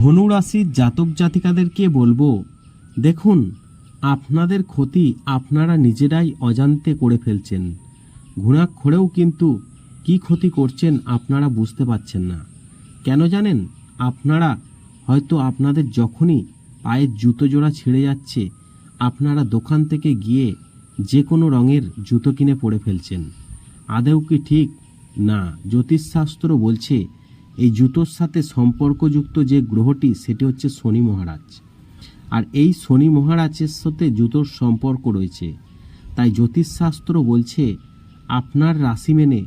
ধনুরাশির জাতক জাতিকাদেরকে বলব, দেখুন, আপনাদের ক্ষতি আপনারা নিজেরাই অজান্তে করে ফেলছেন। ঘুণাক্ষরেও কিন্তু কি ক্ষতি করছেন আপনারা বুঝতে পারছেন না। কেন জানেন, আপনারা হয়তো আপনাদের যখনই পায়ের জুতো জোড়া ছিঁড়ে যাচ্ছে, আপনারা দোকান থেকে গিয়ে যে কোনো রঙের জুতো কিনে পরে ফেলছেন। আদেও কি ঠিক? না, জ্যোতিষশাস্ত্র বলছে এই জুতোর সাথে সম্পর্কযুক্ত যে গ্রহটি, সেটি হচ্ছে শনি মহারাজ। আর এই শনি মহারাজের সাথে জুতোর সম্পর্ক রয়েছে। তাই জ্যোতিষশাস্ত্র বলছে, আপনার রাশি মেনে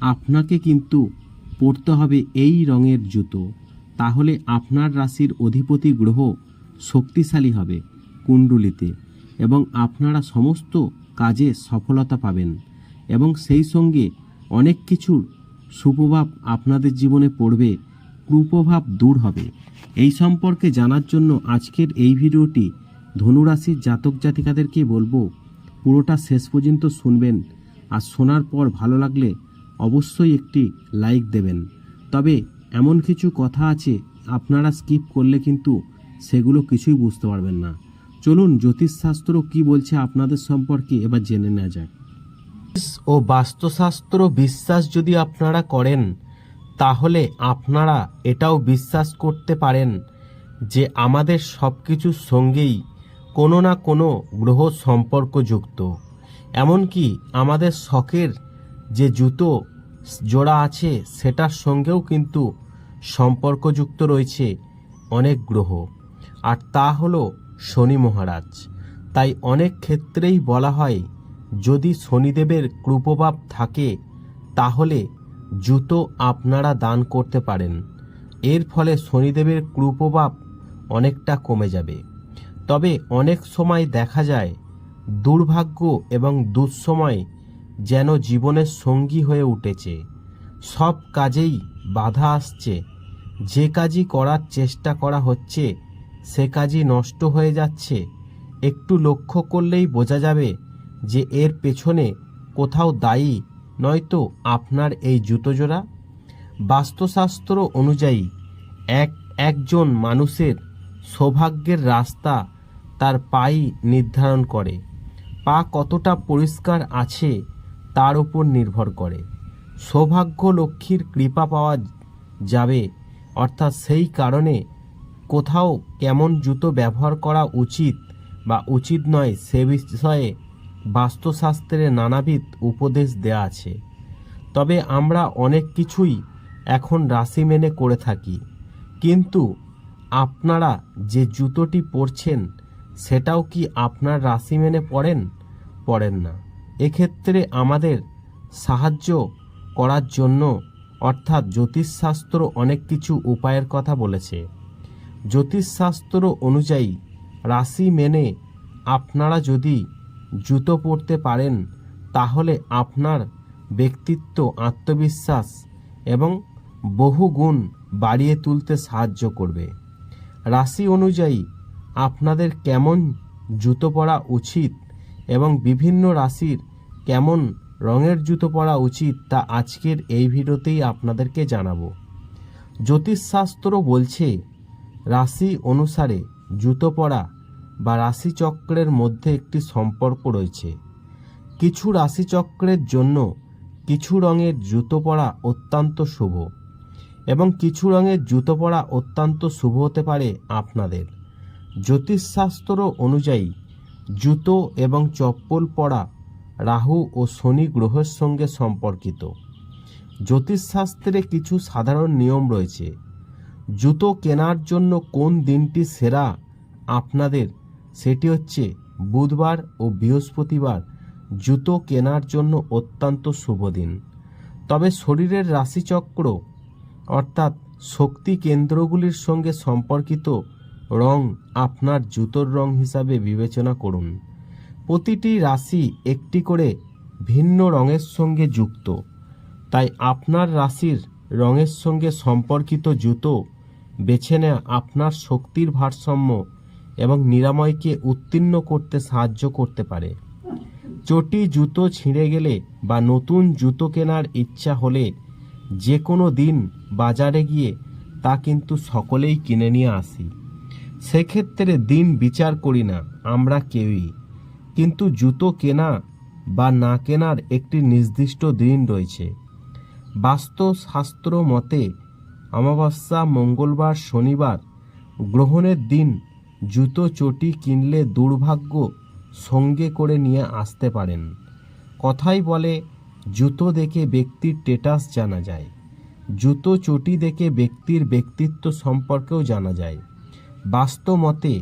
আপনাকে কিন্তু পড়তে হবে এই রঙের জুতো। তাহলে আপনার রাশির অধিপতি গ্রহ শক্তিশালী হবে কুণ্ডুলিতে এবং আপনারা সমস্ত কাজে সফলতা পাবেন। এবং সেই সঙ্গে অনেক কিছুর সুপ্রভাব আপনাদের জীবনে পড়বে, কুপ্রভাব দূর হবে। এই সম্পর্কে জানার জন্য আজকের এই ভিডিওটি ধনুরাশির জাতক জাতিকাদেরকে বলব, পুরোটা শেষ পর্যন্ত শুনবেন। আর শোনার পর ভালো লাগলে অবশ্যই একটি লাইক দেবেন। তবে এমন কিছু কথা আছে আপনারা স্কিপ করলে কিন্তু সেগুলো কিছুই বুঝতে পারবেন না। চলুন জ্যোতিষশাস্ত্র কি বলছে আপনাদের সম্পর্কে এবার জেনে নেওয়া যাক। ও বাস্তুশাস্ত্র বিশ্বাস যদি আপনারা করেন, তাহলে আপনারা এটাও বিশ্বাস করতে পারেন যে আমাদের সব কিছুর সঙ্গেই কোনো না কোনো গ্রহ সম্পর্কযুক্ত। এমনকি আমাদের শখের যে জুতো জোড়া আছে, সেটার সঙ্গেও কিন্তু সম্পর্কযুক্ত রয়েছে অনেক গ্রহ। আর তা হলো শনি মহারাজ। তাই অনেক ক্ষেত্রেই বলা হয় যদি শনিদেবের কৃপভাব থাকে, তাহলে জুতো আপনারা দান করতে পারেন। এর ফলে শনিদেবের কৃপভাব অনেকটা কমে যাবে। তবে অনেক সময় দেখা যায়, দুর্ভাগ্য এবং দুঃসময় যেন জীবনের সঙ্গী হয়ে উঠেছে। সব কাজেই বাধা আসছে। যে কাজই করার চেষ্টা করা হচ্ছে, সে কাজই নষ্ট হয়ে যাচ্ছে। একটু লক্ষ্য করলেই বোঝা যাবে যে এর পেছনে কোথাও দায়ী নয়তো আপনার এই জুতো জোড়া বাস্তুশাস্ত্র অনুযায়ী এক একজন মানুষের সৌভাগ্যের রাস্তা তার পাই নির্ধারণ করে। পা কতটা পরিষ্কার আছে তার উপর নির্ভর করে। সৌভাগ্য লক্ষ্মীর কৃপা পাওয়া যাবে, অর্থাৎ সেই কারণে কোথাও কেমন জুতো ব্যবহার করা উচিত বা উচিত নয় সে বিষয়ে বাস্তুশাস্ত্রে নানাবিধ উপদেশ দেয়া আছে। তবে আমরা অনেক কিছুই এখন রাশি মেনে করে থাকি। কিন্তু আপনারা যে জুতোটি পরছেন, সেটাও কি আপনার রাশি মেনে পড়েন? পড়েন না। এক্ষেত্রে আমাদের সাহায্য করার জন্য অর্থাৎ জ্যোতিষশাস্ত্র অনেক কিছু উপায়ের কথা বলেছে। জ্যোতিষশাস্ত্র অনুযায়ী রাশি মেনে আপনারা যদি জুতো পরতে পারেন, তাহলে আপনার ব্যক্তিত্ব, আত্মবিশ্বাস এবং বহু গুণ বাড়িয়ে তুলতে সাহায্য করবে। রাশি অনুযায়ী, আপনাদের কেমন জুতো পরা উচিত এবং বিভিন্ন রাশির কেমন রঙের জুতো পরা উচিত তা আজকের এই ভিডিওতেই আপনাদেরকে জানাব। জ্যোতিষশাস্ত্র বলছে, রাশি অনুসারে জুতো পরা বা রাশিচক্রের মধ্যে একটি সম্পর্ক রয়েছে। কিছু রাশিচক্রের জন্য কিছু রঙের জুতো পরা অত্যন্ত শুভ এবং কিছু রঙের জুতো পরা অত্যন্ত শুভ হতে পারে আপনাদের। জ্যোতিষশাস্ত্র অনুযায়ী জুতো এবং চপ্পল পরা রাহু ও শনি গ্রহের সঙ্গে সম্পর্কিত। জ্যোতিষশাস্ত্রে কিছু সাধারণ নিয়ম রয়েছে। জুতো কেনার জন্য কোন দিনটি সেরা আপনাদের সেটি হচ্ছে বুধবার ও বৃহস্পতিবার জুতো কেনার জন্য অত্যন্ত শুভ দিন। তবে শরীরের রাশিচক্র, অর্থাৎ শক্তি কেন্দ্রগুলির সঙ্গে সম্পর্কিত রং আপনার জুতোর রং হিসাবে বিবেচনা করুন। প্রতিটি রাশি একটি করে ভিন্ন রঙের সঙ্গে যুক্ত। তাই আপনার রাশির রঙের সঙ্গে সম্পর্কিত জুতো বেছে নেওয়া আপনার শক্তির ভারসাম্য এবং নিরাময়কে উত্তীর্ণ করতে সাহায্য করতে পারে। চটি, জুতো ছিঁড়ে গেলে বা নতুন জুতো কেনার ইচ্ছা হলে যে কোনো দিন বাজারে গিয়ে তা কিন্তু সকলেই কিনে নিয়ে আসি। সেক্ষেত্রে দিন বিচার করি না, আমরা কেউই। কিন্তু জুতো কেনা বা না কেনার একটি নির্দিষ্ট দিন রয়েছে। বাস্তু শাস্ত্র মতে, অমাবস্যা, মঙ্গলবার, শনিবার গ্রহণের দিন জুতো চটি কিনলে দুর্ভাগ্য সঙ্গে করে নিয়ে আসতে পারেন। কথাই বলে, জুতো দেখে ব্যক্তির স্টেটাস জানা যায়। জুতো চটি দেখে ব্যক্তির ব্যক্তিত্ব সম্পর্কেও জানা যায়। বাস্তব মতে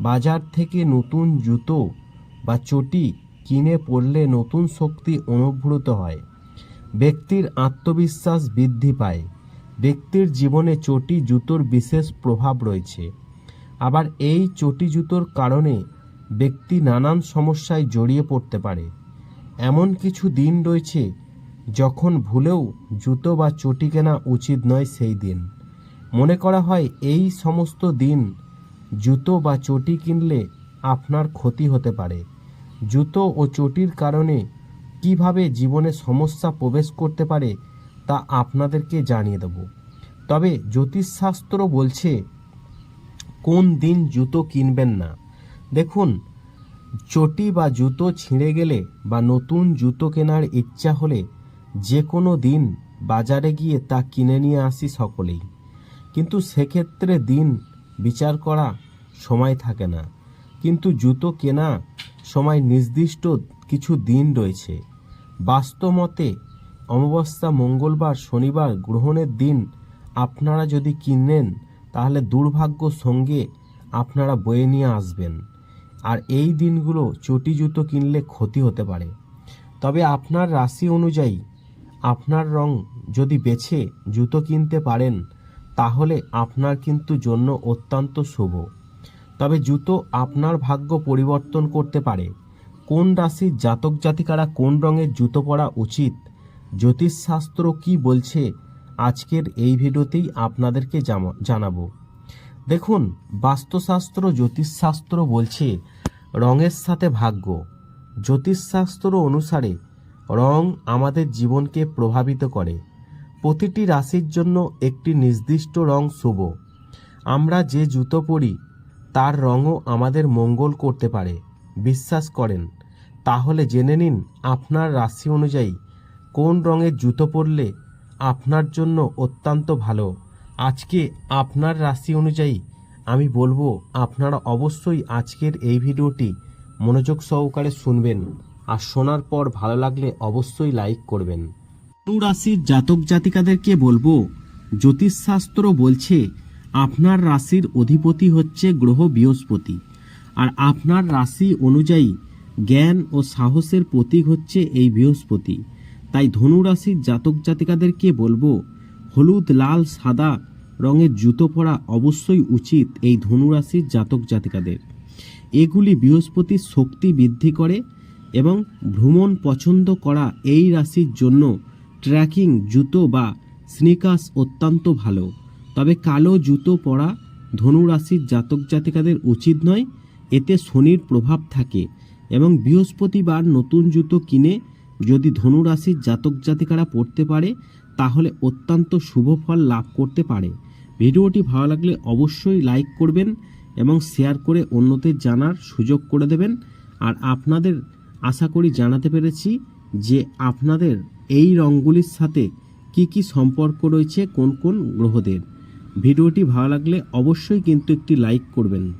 বাজার থেকে নতুন জুতো বা চটি কিনে পড়লে নতুন শক্তি অনুভূত হয়। ব্যক্তির আত্মবিশ্বাস বৃদ্ধি পায়। ব্যক্তির জীবনে চটি, জুতোর বিশেষ প্রভাব রয়েছে। আবার এই চটি জুতোর কারণে ব্যক্তি নানান সমস্যায় জড়িয়ে পড়তে পারে। এমন কিছু দিন রয়েছে যখন ভুলেও জুতো বা চটি কেনা উচিত নয় সেই দিন। মনে করা হয় এই সমস্ত দিন জুতো বা চটি কিনলে আপনার ক্ষতি হতে পারে। জুতো ও চটির কারণে কীভাবে জীবনে সমস্যা প্রবেশ করতে পারে তা আপনাদেরকে জানিয়ে দেব। তবে জ্যোতিষশাস্ত্র বলছে কোন দিন জুতো কিনবেন না। দেখুন, চটি বা জুতো ছিঁড়ে গেলে বা নতুন জুতো কেনার ইচ্ছা হলে যে কোনো দিন বাজারে গিয়ে তা কিনে নিয়ে আসি সকলেই। কিন্তু সেক্ষেত্রে দিন বিচার করা সময় থাকে না। কিন্তু জুতো কেনা সময় নির্দিষ্ট কিছু দিন রয়েছে। বাস্তবমতে অমাবস্যা, মঙ্গলবার, শনিবার, গ্রহণের দিন আপনারা যদি কিনেন তাহলে দুর্ভাগ্য সঙ্গে আপনারা বয়ে নিয়ে আসবেন। আর এই দিনগুলো চটি জুতো কিনলে ক্ষতি হতে পারে। তবে আপনার রাশি অনুযায়ী আপনার রং যদি বেছে জুতো কিনতে পারেন, তাহলে আপনার কিন্তু জন্য অত্যন্ত শুভ। তবে জুতো আপনার ভাগ্য পরিবর্তন করতে পারে। কোন রাশির জাতক জাতিকারা কোন রঙের জুতো পরা উচিত? জ্যোতিষশাস্ত্র কি বলছে? আজকের এই ভিডিওতেই আপনাদেরকে জানাব। দেখুন, বাস্তুশাস্ত্র, জ্যোতিষশাস্ত্র বলছে রঙের সাথে ভাগ্য। জ্যোতিষশাস্ত্র অনুসারে রং আমাদের জীবনকে প্রভাবিত করে। প্রতিটি রাশির জন্য একটি নির্দিষ্ট রং শুভ। আমরা যে জুতো পরি, তার রঙও আমাদের মঙ্গল করতে পারে। বিশ্বাস করেন, তাহলে জেনে নিন আপনার রাশি অনুযায়ী কোন রঙের জুতো পরলে আপনার জন্য অত্যন্ত ভালো। আজকে আপনার রাশি অনুযায়ী আমি বলব, আপনারা অবশ্যই আজকের এই ভিডিওটি মনোযোগ সহকারে শুনবেন আর শোনার পর ভালো লাগলে অবশ্যই লাইক করবেন। ধনু রাশির জাতক জাতিকাদেরকে বলব, জ্যোতিষশাস্ত্র বলছে আপনার রাশির অধিপতি হচ্ছে গ্রহ বৃহস্পতি আর আপনার রাশি অনুযায়ী জ্ঞান ও সাহসের প্রতীক হচ্ছে এই বৃহস্পতি। তাই ধনু রাশির জাতক জাতিকাদেরকে বলব, হলুদ, লাল, সাদা রঙের জুতো পরা অবশ্যই উচিত এই ধনু রাশির জাতক জাতিকাদের। এগুলি বৃহস্পতির শক্তি বৃদ্ধি করে এবং ভ্রমণ পছন্দ করা এই রাশির জন্য ট্র্যাকিং, জুতো বা স্নিকার্স অত্যন্ত ভালো। তবে কালো জুতো পরা ধনু রাশির জাতক জাতিকাদের উচিত নয়, এতে শনির প্রভাব থাকে এবং বৃহস্পতিবার নতুন জুতো কিনে যদি ধনু রাশির জাতক জাতিকারা পড়তে পারে, তাহলে অত্যন্ত শুভ ফল লাভ করতে পারে। ভিডিওটি ভালো লাগলে অবশ্যই লাইক করবেন এবং শেয়ার করে অন্যদের জানার সুযোগ করে দেবেন। আর আপনাদের আশা করি জানাতে পেরেছি যে আপনাদের এই রঙগুলির সাথে কি কি সম্পর্ক রয়েছে, কোন কোন গ্রহদের। ভিডিওটি ভালো লাগলে অবশ্যই কিন্তু একটি লাইক করবেন।